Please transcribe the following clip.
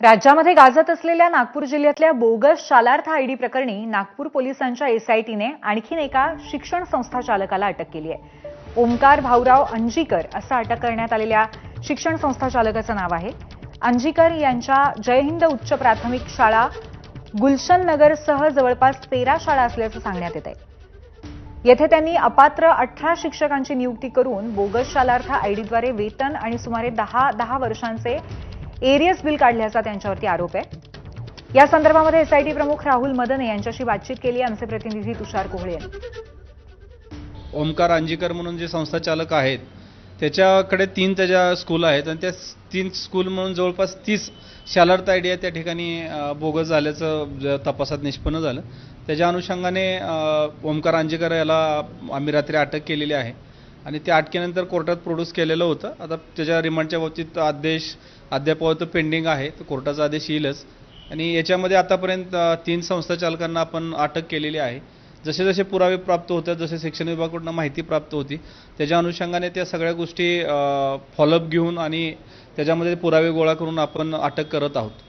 राज्यामध्ये गाजत असलेल्या नागपूर जिल्ह्यातल्या बोगस शालार्थ आयडी प्रकरणी नागपूर पोलिसांच्या एसआयटीने आणखीन एका शिक्षण संस्था चालकाला अटक केली आहे. ओमकार भाऊराव अंजीकर असं अटक करण्यात आलेल्या शिक्षण संस्था चालकाचं नाव आहे. अंजीकर यांच्या जयहिंद उच्च प्राथमिक शाळा गुलशन नगरसह जवळपास तेरा शाळा असल्याचं सांगण्यात येत आहे येथे त्यांनी अपात्र अठरा शिक्षकांची नियुक्ती करून बोगस शालार्थ आयडीद्वारे वेतन आणि सुमारे दहा दहा वर्षांचे एरियस बिल काढल्याचा त्यांच्यावरती आरोप आहे. या संदर्भामध्ये एसआयटी प्रमुख राहुल मदने यांच्याशी बातचीत केली आमचे प्रतिनिधी तुषार कोहळे यांनी. ओमकार अंजीकर म्हणून जे संस्था चालक आहेत त्याच्याकडे तीन त्याच्या स्कूल आहेत आणि त्या तीन स्कूल म्हणून जवळपास तीस शालार्थ आयडिया त्या ठिकाणी बोगस झाल्याचं तपासात निष्पन्न झालं. त्याच्या अनुषंगाने ओमकार अंजीकर याला आम्ही रात्री अटक केलेली आहे. आणि त्या अटकेनंतर कोर्टात प्रोड्यूस केलेलं होतं. आता त्याच्या रिमांडच्या बाबतीत आदेश अद्याप पेंडिंग आहे. तर कोर्टाचा आदेश येईलच. आणि याच्यामध्ये आतापर्यंत तीन संस्था चालकांना आपण अटक केलेली आहे. जसे जसे पुरावे प्राप्त होतात जसे शिक्षण विभागाकडून माहिती प्राप्त होती त्याच्या अनुषंगाने त्या सगळ्या गोष्टी फॉलोअप घेऊन आणि त्याच्यामध्ये पुरावे गोळा करून आपण अटक करत आहोत.